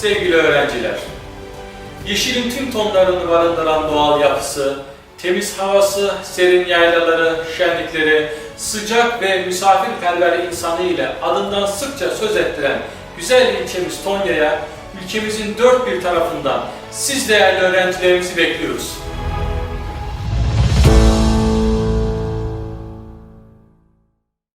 sevgili öğrenciler. Yeşilin tüm tonlarını barındıran doğal yapısı, temiz havası, serin yaylaları, şenlikleri, sıcak ve misafirperver insanı ile adından sıkça söz ettiren güzel ilçemiz Tonya'ya ülkemizin dört bir tarafından siz değerli öğrencilerimizi bekliyoruz.